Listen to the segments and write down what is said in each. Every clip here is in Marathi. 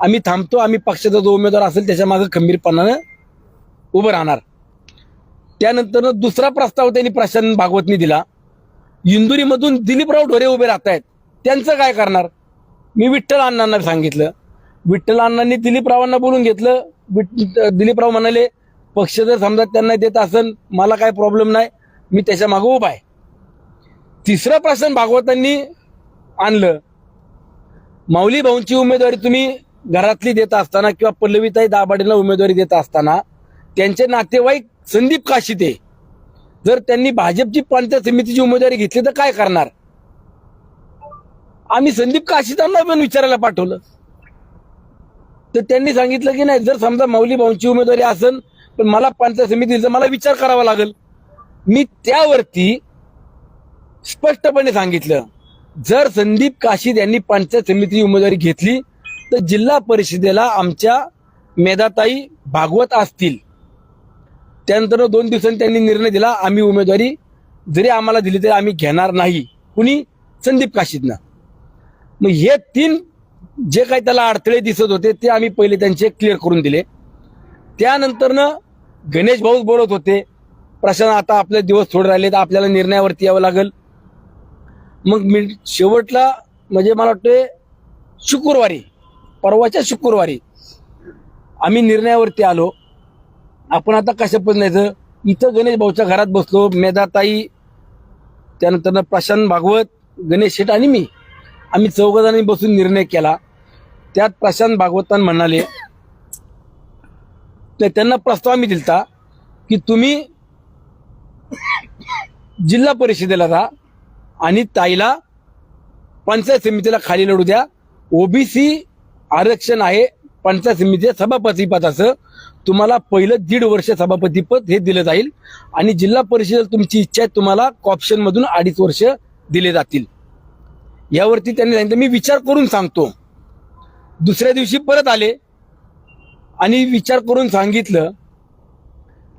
आम्ही थांबतो आम्ही पक्षाचा जो उमेदवार असेल त्याच्यामागे खंबीरपणानं उभं राहणार. त्यानंतर दुसरा प्रस्ताव त्यांनी प्रशांत भागवतनी दिला. इंदुरीमधून दिलीपराव ढोरे उभे राहत आहेत त्यांचं काय करणार? मी विठ्ठल अण्णांना सांगितलं. विठ्ठल अण्णांनी दिलीपरावांना बोलून घेतलं. दिलीपराव म्हणाले पक्ष जर समजा त्यांना देत असेल मला काय प्रॉब्लेम नाही. मी त्याच्यामागे उभा आहे. तिसरा प्रश्न भागवतांनी आणलं. माऊली भाऊंची उमेदवारी तुम्ही घरातली देत असताना किंवा पल्लवीताई दाभाडेला उमेदवारी देत असताना त्यांचे नातेवाईक संदीप काशिते. जर त्यांनी भाजपची पंचायत समितीची उमेदवारी घेतली तर काय करणार? आम्ही संदीप काशितांना पण विचारायला पाठवलं. तर त्यांनी सांगितलं की नाही जर समजा माऊली भाऊंची उमेदवारी असेल पण मला पंचायत समितीचा मला विचार करावा लागेल. मी त्यावरती स्पष्टपणे सांगितलं जर संदीप काशीद यांनी पंचायत समितीची उमेदवारी घेतली तर जिल्हा परिषदेला आमच्या मेधाताई भागवत असतील. त्यानंतर दोन दिवसांनी त्यांनी निर्णय दिला आम्ही उमेदवारी जरी आम्हाला दिली तरी आम्ही घेणार नाही. कुणी? संदीप काशीदनं मग हे तीन जे काही त्याला अडथळे दिसत होते ते आम्ही पहिले त्यांचे क्लिअर करून दिले. त्यानंतरनं गणेश भाऊच बोलत होते प्रशांत आता आपले दिवस थोडे राहिले तर आपल्याला निर्णयावरती यावं लागेल. मग मी शेवटला म्हणजे मला वाटते शुक्रवारी परवाच्या शुक्रवारी आम्ही निर्णयावरती आलो. आपण आता कशा पद्धतीचं इथं गणेश भाऊच्या घरात बसलो. मेधाताई त्यानंतर प्रशांत भागवत गणेश शेठ आणि मी. आम्ही चौघजणांनी बसून निर्णय केला. त्यात प्रशांत भागवतान म्हणाले तर त्यांना प्रस्ताव आम्ही दिलता की तुम्ही जिल्हा परिषदेला जा आणि ताईला पंचायत समितीला खाली लढू द्या. ओबीसी आरक्षण आहे पंचायत समितीच्या सभापतीपदाचं तुम्हाला पहिलं दीड वर्ष सभापतीपद हे दिलं जाईल. आणि जिल्हा परिषद तुमची इच्छा आहे तुम्हाला कॉप्शन मधून अडीच वर्ष दिले जातील. यावरती त्यांनी सांगितलं मी विचार करून सांगतो. दुसऱ्या दिवशी परत आले आणि विचार करून सांगितलं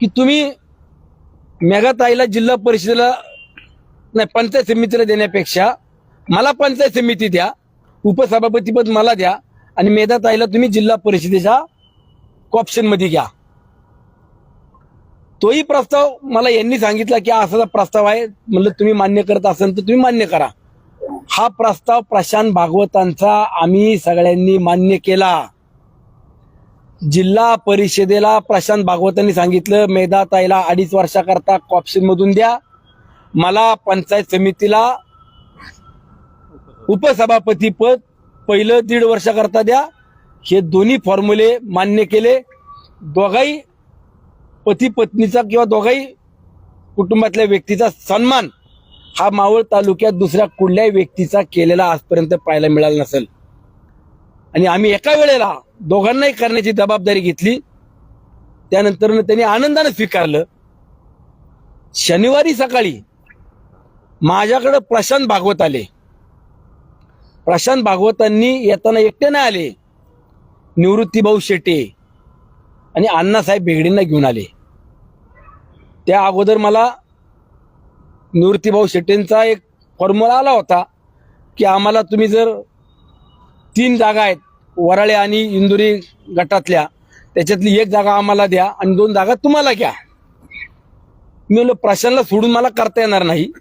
की तुम्ही मेघाताईला जिल्हा परिषदेला नाही पंचायत समितीला देण्यापेक्षा मला पंचायत समिती द्या उपसभापतीपद मला द्या आणि मेधाताईला तुम्ही जिल्हा परिषदेच्या ऑप्शनमध्ये घ्या. तोही प्रस्ताव मला यांनी सांगितला की असा प्रस्ताव आहे. म्हणलं तुम्ही मान्य करत असाल तर तुम्ही मान्य करा. हा प्रस्ताव प्रशांत भागवतांचा आम्ही सगळ्यांनी मान्य केला. जिल्हा परिषदेला प्रशांत भागवतांनी सांगितलं मेधाताईला अडीच वर्षाकरता कॉप्शन मधून द्या. मला पंचायत समितीला उपसभापती पद पहिलं दीड वर्षाकरता द्या. हे दोन्ही फॉर्म्युले मान्य केले. दोघाही पती पत्नीचा किंवा दोघाही कुटुंबातल्या व्यक्तीचा सन्मान हा मावळ तालुक्यात दुसऱ्या कुठल्याही व्यक्तीचा केलेला आजपर्यंत पाहायला मिळाला नसेल. आणि आम्ही एका वेळेला दोघांनाही करण्याची जबाबदारी घेतली. त्यानंतर त्यांनी आनंदाने स्वीकारलं. शनिवारी सकाळी माझ्याकडे प्रशांत भागवत आले. प्रशांत भागवतांनी येताना एकटे नाही आले. निवृत्तीभाऊ शेटे आणि अण्णासाहेब बेगडेंना घेऊन आले. त्या अगोदर मला निवृत्तीभाऊ शेटेंचा एक फॉर्म्युला आला होता की आम्हाला तुम्ही जर तीन जागा आहेत वराळे आणि इंदुरी गटातल्या त्याच्यातली एक जागा आम्हाला द्या आणि दोन जागा तुम्हाला घ्या. मी म्हणलं प्रशांतला सोडून मला करता येणार नाही.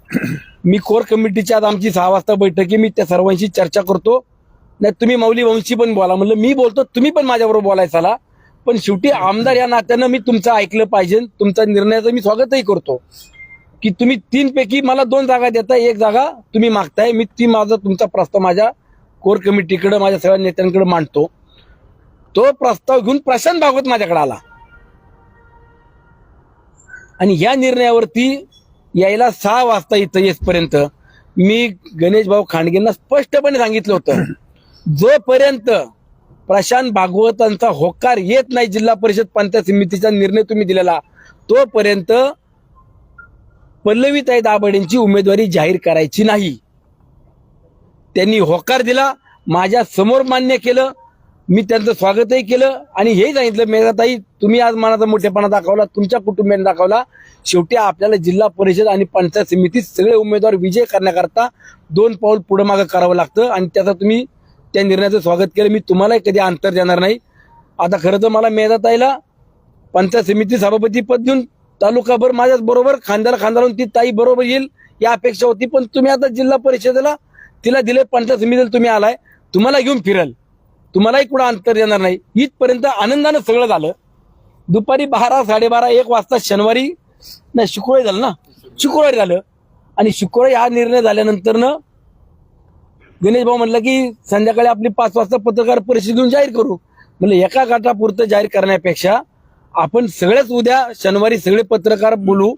मी कोर कमिटीच्या आज आमची सहा वाजता बैठक आहे मी त्या सर्वांशी चर्चा करतो. नाही तुम्ही माऊली वंशी पण बोला. म्हणलं मी बोलतो तुम्ही पण माझ्याबरोबर बोलायला चला. पण शेवटी आमदार या नात्यानं मी तुमचं ऐकलं पाहिजे. तुमचा निर्णयाचं मी स्वागतही करतो. की तुम्ही तीन पैकी मला दोन जागा देताय एक जागा तुम्ही मागताय. मी ती माझा तुमचा प्रस्ताव माझ्या कोर कमिटीकडे माझ्या सगळ्या नेत्यांकडे मांडतो. तो प्रस्ताव घेऊन प्रशांत भागवत माझ्याकडे आला. आणि या निर्णयावरती यायला सहा वाजता इथं येसपर्यंत मी गणेश भाऊ खांडगेंना स्पष्टपणे सांगितलं होतं. जोपर्यंत प्रशांत भागवतांचा होकार येत नाही जिल्हा परिषद पंचायत समितीचा निर्णय तुम्ही दिलेला तोपर्यंत पल्लवीताई दाभाडेंची उमेदवारी जाहीर करायची नाही. त्यांनी होकार दिला माझ्यासमोर मान्य केलं मी त्यांचं स्वागतही केलं आणि हेही सांगितलं मेघाताई तुम्ही आज मनाचा मोठेपणा दाखवला तुमच्या कुटुंबियांनी दाखवला. शेवटी आपल्याला जिल्हा परिषद आणि पंचायत समितीत सगळे उमेदवार विजय करण्याकरता दोन पाऊल पुढं मागं करावं लागतं आणि त्याचा तुम्ही त्या निर्णयाचं स्वागत केलं. मी तुम्हालाही कधी अंतर देणार नाही. आता खरं तर मला मेघाताईला पंचायत समिती सभापती पद देऊन तालुकाभर माझ्याच बरोबर खांद्याला खांदा लावून ती ताई बरोबर येईल या अपेक्षा होती. पण तुम्ही आता जिल्हा परिषदेला तिला दिले पंचायत समितीला तुम्ही आलाय तुम्हाला घेऊन फिराल. तुम्हालाही कुठं अंतर देणार नाही. इथपर्यंत आनंदानं सगळं झालं. दुपारी बारा साडेबारा एक वाजता शनिवारी नाही शुक्रवारी झालं ना? शुक्रवारी झालं. आणि शुक्रवारी हा निर्णय झाल्यानंतर गणेश भाऊ म्हटलं की संध्याकाळी आपली पाच वाजता पत्रकार परिषद घेऊन जाहीर करू. म्हणजे एका गटापुरतं जाहीर करण्यापेक्षा आपण सगळेच उद्या शनिवारी सगळे पत्रकार बोलू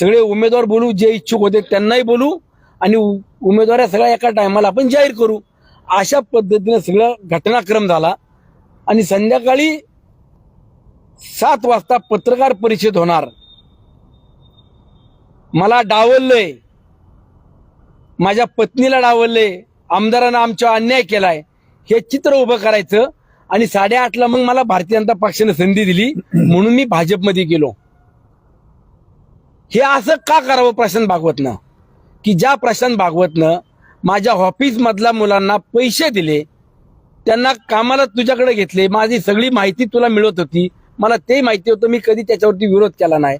सगळे उमेदवार बोलू जे इच्छुक होते त्यांनाही बोलू आणि उ- उमेदवार सगळ्या एका टायमाला आपण जाहीर करू. अशा पद्धतीने सगळं घटनाक्रम झाला. आणि संध्याकाळी सात वाजता पत्रकार परिषद होणार. मला डावललंय. माझ्या पत्नीला डावललंय. आमदारानं आमच्यावर अन्याय केलाय. हे चित्र उभं करायचं. आणि साडेआठला मग मला भारतीय जनता पक्षाने संधी दिली. म्हणून मी भाजपमध्ये गेलो. हे असं का करावं प्रशांत भागवतनं? की ज्या प्रशांत भागवतनं माझ्या ऑफिसमधल्या मुलांना पैसे दिले. त्यांना कामाला तुझ्याकडे घेतले. माझी सगळी माहिती तुला मिळत होती. मला ते माहिती होतं. मी कधी त्याच्यावरती विरोध केला नाही.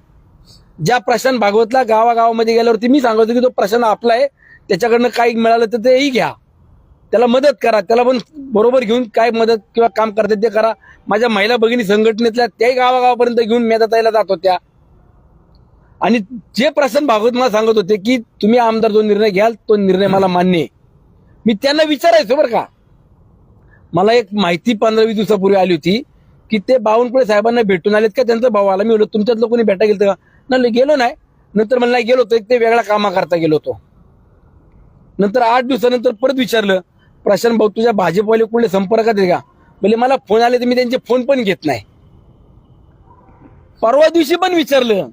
ज्या प्रशांत भागवतला गावागावामध्ये गेल्यावरती मी सांगत होतो की तो प्रशांत आपला आहे. त्याच्याकडनं काही मिळालं तर तेही घ्या. त्याला मदत करा. त्याला पण बरोबर घेऊन काय मदत किंवा काम करते ते करा. माझ्या महिला भगिनी संघटनेतल्या त्याही गावागावापर्यंत घेऊन मेदाताईला जात होत्या. आणि जे प्रसन्न भागवत मला सांगत होते की तुम्ही आमदार जो निर्णय घ्याल तो निर्णय मला मान्य आहे. मी त्यांना विचारायचो बरं का. मला एक माहिती पंधरा वीस दिवसापूर्वी आली होती की ते बावनकुळे साहेबांना भेटून आलेत का? त्यांचा भाऊ आला. मी म्हणलो तुमच्यातलं कोणी भेटा गेलं का? नाही गेलो नाही. नंतर मला नाही गेलो होतो. एक ते वेगळ्या कामाकरता गेलो होतो. नंतर आठ दिवसानंतर परत विचारलं प्रशांत भाऊ तुझ्या भाजपवाले कुठले संपर्कात आहे का? म्हणजे मला फोन आले तर मी त्यांचे फोन पण घेत नाही. परवा दिवशी पण विचारलं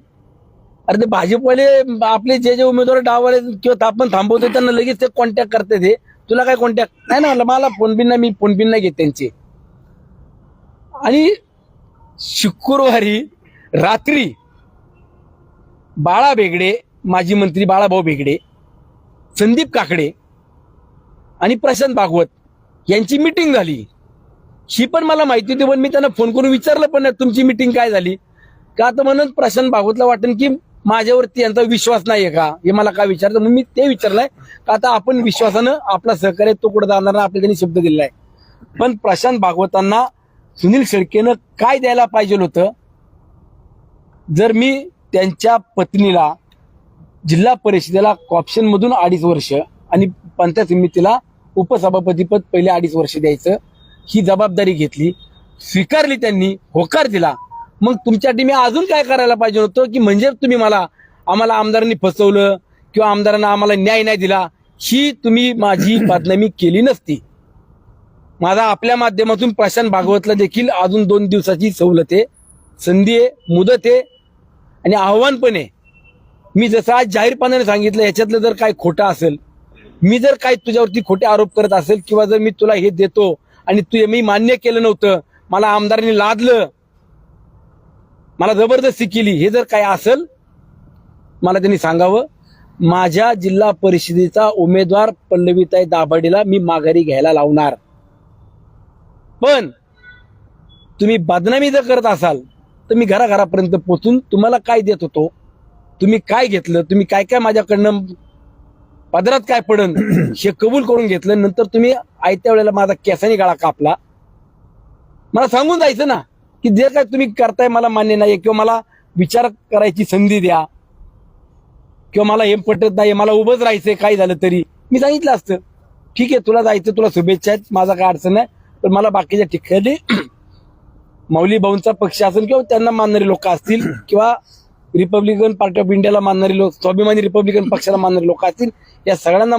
अरे ते भाजपवाले आपले जे जे उमेदवार डाववाले किंवा तापमान थांबवते त्यांना लगेच ते कॉन्टॅक्ट करते ते. तुला काय कॉन्टॅक्ट नाही ना मला फोन बिन नाही मी फोन बिन नाही घेत त्यांचे. आणि शुक्रवारी रात्री बाळा बेगडे माजी मंत्री बाळाभाऊ बेगडे संदीप काकडे आणि प्रशांत भागवत यांची मिटिंग झाली. ही पण मला माहिती होती पण मी त्यांना फोन करून विचारलं पण तुमची मिटिंग काय झाली? का तर म्हणून प्रशांत भागवतला वाटेल की माझ्यावरती यांचा विश्वास नाहीये का? हे मला काय विचारतं? म्हणून मी ते विचारलंय का आता आपण विश्वासानं आपला सहकार्य तो कुठं जाणार नाही आपल्याला त्यांनी शब्द दिलाय पण प्रशांत भागवतांना सुनील शेळकेनं काय द्यायला पाहिजे होतं? जर मी त्यांच्या पत्नीला जिल्हा परिषदेला कॉप्शन मधून अडीच वर्ष आणि पंचायत समितीला उपसभापतीपद पहिले अडीच वर्ष द्यायचं ही जबाबदारी घेतली स्वीकारली त्यांनी होकार दिला मग तुमच्या टीमी अजून काय करायला पाहिजे होतं की म्हणजे तुम्ही मला आम्हाला आमदारांनी फसवलं किंवा आमदारांना आम्हाला न्याय नाही दिला ही तुम्ही माझी बदनामी केली नसती. माझा आपल्या माध्यमातून प्रशांत भागवतला देखील अजून दोन दिवसाची सवलत आहे संधी आहे मुदत आहे आणि आव्हान पण आहे. मी जसं आज जाहीरपणाने सांगितलं याच्यातलं जर काय खोटं असेल मी जर काय तुझ्यावरती खोटे आरोप करत असेल किंवा जर मी तुला हे देतो आणि तू मी मान्य केलं नव्हतं मला आमदारांनी लादलं मला जबरदस्ती केली. हे जर काय असेल मला त्यांनी सांगावं. माझ्या जिल्हा परिषदेचा उमेदवार पल्लवीताई दाभाडीला मी माघारी घ्यायला लावणार. पण तुम्ही बदनामी जर करत असाल तर मी घराघरापर्यंत पोचून तुम्हाला काय देत होतो? तुम्ही काय घेतलं? तुम्ही काय काय माझ्याकडनं पदरात काय पडन हे कबूल करून घेतलं. नंतर तुम्ही आयत्या वेळेला माझा केसानी गाळा कापला. मला सांगून जायचं ना. की जे काय तुम्ही करताय मला मान्य नाही किंवा मला विचार करायची संधी द्या. किंवा मला हे पटत नाही मला उभंच राहायचंय काय झालं तरी. मी सांगितलं असतं. ठीक आहे तुला जायचं तुला शुभेच्छा आहेत माझा काय अडचण नाही. पण मला बाकीच्या ठिकाणी मौली भाऊंचा पक्ष असेल किंवा त्यांना मानणारे लोक असतील किंवा रिपब्लिकन पार्टी ऑफ इंडियाला मानणारे लोक स्वाभिमानी रिपब्लिकन पक्षाला मानणारे लोक असतील या सगळ्यांना